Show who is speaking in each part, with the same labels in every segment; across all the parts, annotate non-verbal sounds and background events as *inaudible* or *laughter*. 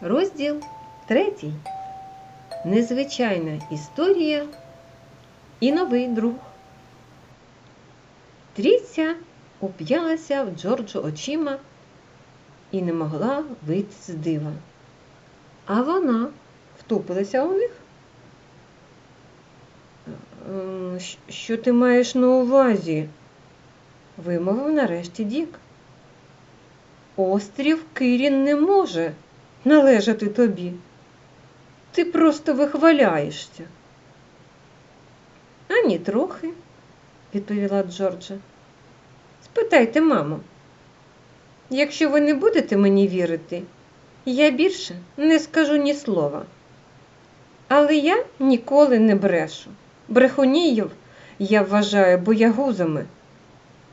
Speaker 1: Розділ третій. Незвичайна історія і новий друг. Тріця уп'ялася в Джорджу очима і не могла вийти з дива. А вона втупилася у них. «Ем, Що ти маєш на увазі? вимовив нарешті Дік. Острів Кирін не може належати тобі. Ти просто вихваляєшся. Ані трохи, відповіла Джорджа. Спитайте, мамо. Якщо ви не будете мені вірити, я більше не скажу ні слова. Але я ніколи не брешу. Брехунів я вважаю боягузами,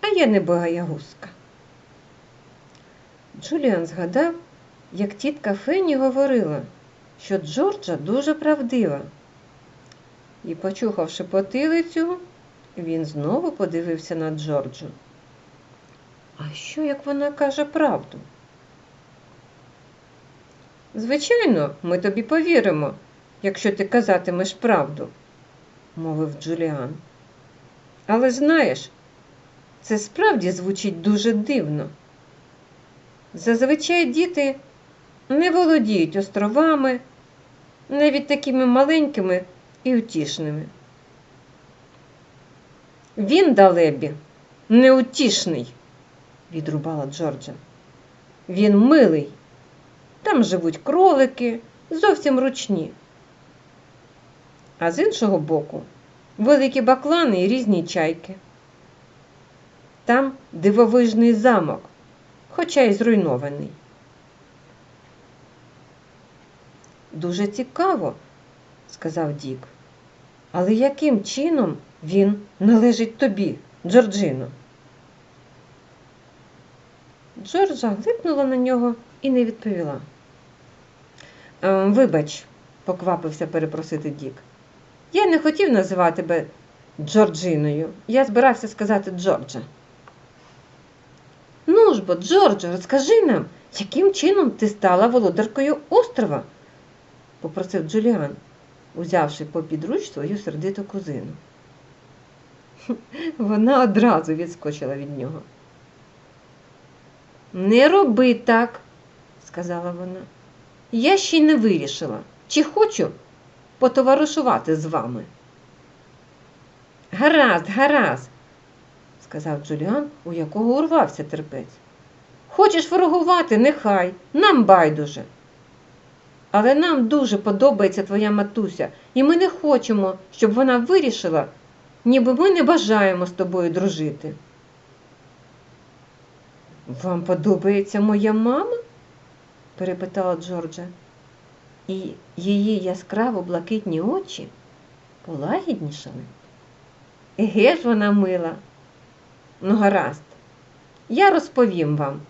Speaker 1: а я не боягузка. Джуліан згадав, як тітка Фенні говорила, що Джорджа дуже правдива. І, почухавши потилицю, він знову подивився на Джорджу. А що, як вона каже правду? Звичайно, ми тобі повіримо, якщо ти казатимеш правду, мовив Джуліан. Але знаєш, це справді звучить дуже дивно. Зазвичай діти не володіють островами, навіть такими маленькими і утішними. Він, далебі, неутішний, відрубала Джорджа. Він милий. Там живуть кролики, зовсім ручні. А з іншого боку, великі баклани і різні чайки. Там дивовижний замок, хоча й зруйнований. Дуже цікаво, сказав Дік. Але яким чином він належить тобі, Джорджино? Джорджа глипнула на нього і не відповіла. «Ем, Вибач, поквапився перепросити Дік. Я не хотів називати тебе Джорджиною. Я збирався сказати Джорджа. Ну ж бо, Джорджо, розкажи нам, яким чином ти стала володаркою острова? Попросив Джуліан, узявши попід руч свою сердиту кузину. *laughs* Вона одразу відскочила від нього. Не роби так, сказала вона. Я ще й не вирішила, чи хочу потоваришувати з вами. Гаразд, гаразд, сказав Джуліан, у якого урвався терпець. Хочеш ворогувати, нехай, нам байдуже. Але нам дуже подобається твоя матуся, і ми не хочемо, щоб вона вирішила, ніби ми не бажаємо з тобою дружити. Вам подобається моя мама? перепитала Джорджа, і її яскраво блакитні очі полагіднішали. Еге ж вона мила. Ну, гаразд, я розповім вам,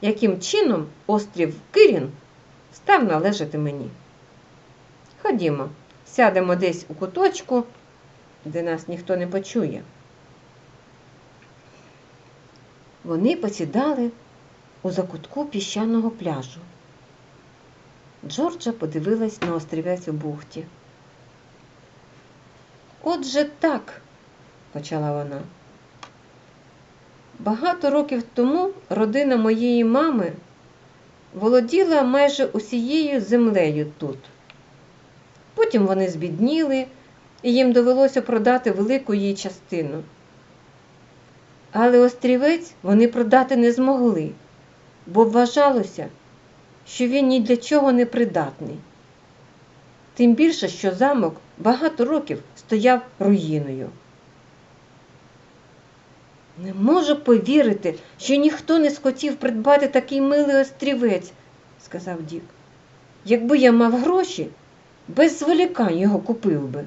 Speaker 1: яким чином острів Кирін став належати мені. Ходімо, сядемо десь у куточку, де нас ніхто не почує. Вони посідали у закутку піщаного пляжу. Джорджа подивилась на острівець у бухті. Отже так, почала вона. Багато років тому родина моєї мами володіла майже усією землею тут. Потім вони збідніли, і їм довелося продати велику її частину. Але острівець вони продати не змогли, бо вважалося, що він ні для чого не придатний. Тим більше, що замок багато років стояв руїною. Не можу повірити, що ніхто не схотів придбати такий милий острівець, сказав Дік. Якби я мав гроші, без зволікань його купив би.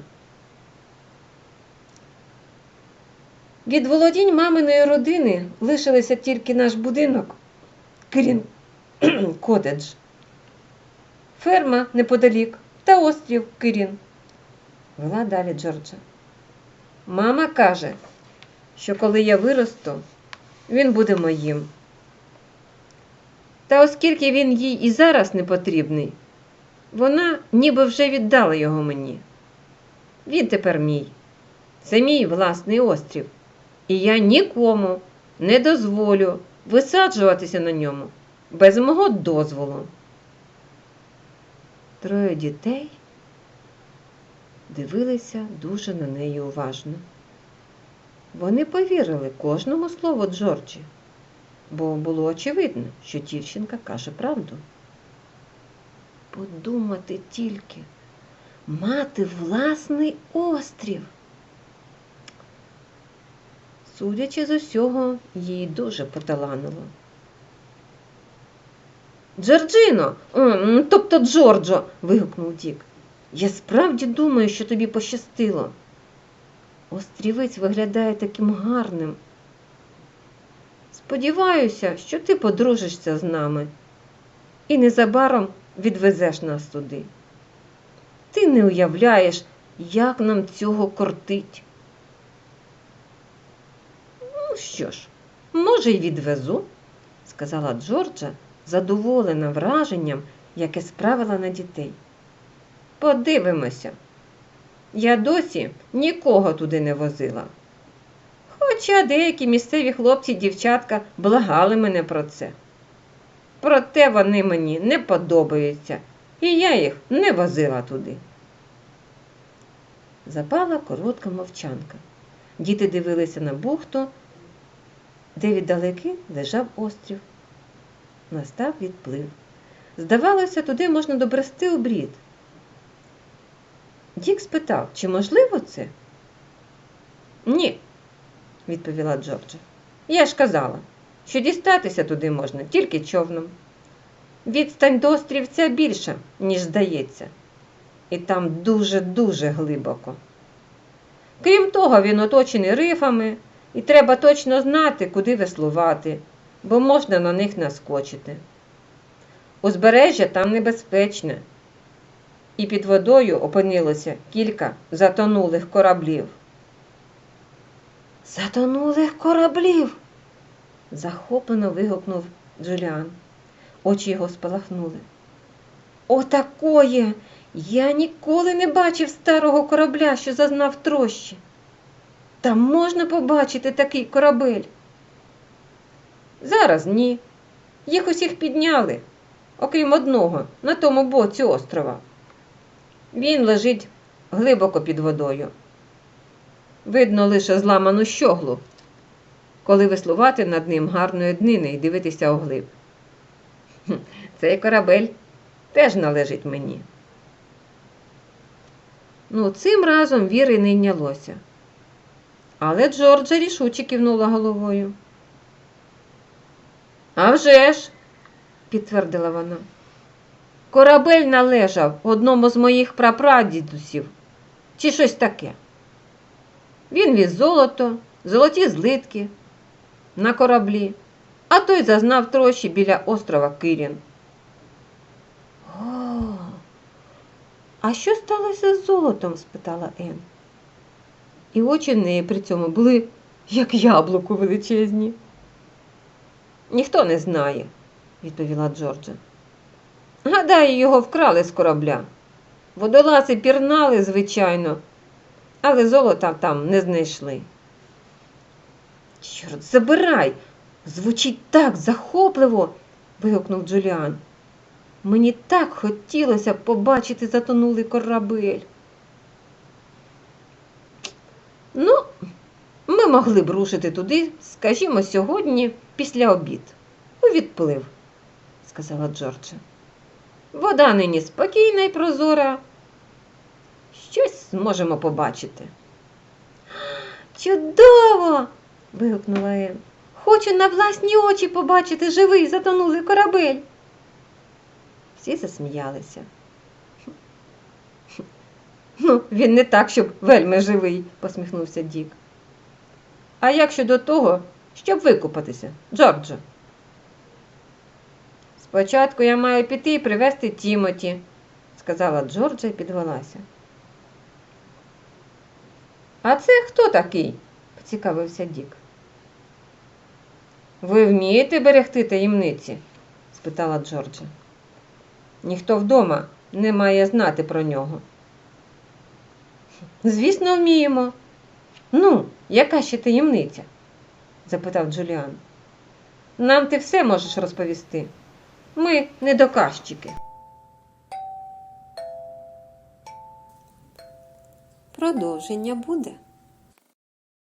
Speaker 1: Від володінь маминої родини лишилися тільки наш будинок, Кирін *clears throat* Котедж, ферма неподалік та острів Кирін. Вела далі Джорджа. Мама каже, що коли я виросту, він буде моїм. Та оскільки він їй і зараз не потрібний, вона ніби вже віддала його мені. Він тепер мій. Це мій власний острів. І я нікому не дозволю висаджуватися на ньому без мого дозволу. Троє дітей дивилися дуже на неї уважно. Вони повірили кожному слову Джорджі, бо було очевидно, що дівчинка каже правду. Подумати тільки, мати власний острів. Судячи з усього, їй дуже поталанило. Джорджино, тобто Джорджо, вигукнув Дік. Я справді думаю, що тобі пощастило. Острівець виглядає таким гарним. Сподіваюся, що ти подружишся з нами і незабаром відвезеш нас туди. Ти не уявляєш, як нам цього кортить. Ну що ж, може, й відвезу, сказала Джорджа, задоволена враженням, яке справила на дітей. Подивимося. Я досі нікого туди не возила. Хоча деякі місцеві хлопці й дівчатка благали мене про це. Проте вони мені не подобаються, і я їх не возила туди. Запала коротка мовчанка. Діти дивилися на бухту, де віддалеки лежав острів. Настав відплив. Здавалося, туди можна добрести у брід. Дік спитав, чи можливо це? Ні, відповіла Джорджа. Я ж казала, що дістатися туди можна тільки човном. Відстань до острівця більша, ніж здається, і там дуже-дуже глибоко. Крім того, він оточений рифами, і треба точно знати, куди веслувати, бо можна на них наскочити. Узбережжя там небезпечне, і під водою опинилося кілька затонулих кораблів. Затонулих кораблів. захоплено вигукнув Джуліан. Очі його спалахнули. Отакоє! Я ніколи не бачив старого корабля, що зазнав трощі. Там можна побачити такий корабель. Зараз ні. Їх усіх підняли, окрім одного, на тому боці острова. Він лежить глибоко під водою. Видно лише зламану щоглу, коли веслувати над ним гарної днини і дивитися оглиб. Цей корабель теж належить мені. Ну, цим разом віри не йнялося. Але Джорджа рішуче кивнула головою. «А вже ж!» – підтвердила вона. Корабель належав одному з моїх прапрадідусів, чи щось таке. Він віз золото, золоті злитки на кораблі, а той зазнав трощі біля острова Кирін. О, а що сталося з золотом? спитала Ен. І очі в неї при цьому були, як яблуко величезні. Ніхто не знає, відповіла Джорджа. Гадаю, його вкрали з корабля. Водолази пірнали, звичайно, але золота там не знайшли. Чорт, забирай! Звучить так захопливо. вигукнув Джуліан. Мені так хотілося побачити затонулий корабель. Ну, ми могли б рушити туди, скажімо, сьогодні після обід. У відплив, сказала Джорджа. Вода нині спокійна і прозора. Щось зможемо побачити. *gasps* Чудово! вигукнула Ен. Хочу на власні очі побачити живий затонулий корабель. Всі засміялися. *laughs* Ну, він не так, щоб вельми живий, посміхнувся Дік. А як щодо того, щоб викупатися, Джорджо? Спочатку я маю піти і привезти Тімоті, сказала Джорджа і підвелася. А це хто такий? поцікавився Дік. Ви вмієте берегти таємниці? спитала Джорджа. Ніхто вдома не має знати про нього. Звісно, вміємо. Ну, яка ще таємниця? запитав Джуліан. Нам ти все можеш розповісти. Ми не доказчики.
Speaker 2: Продовження буде.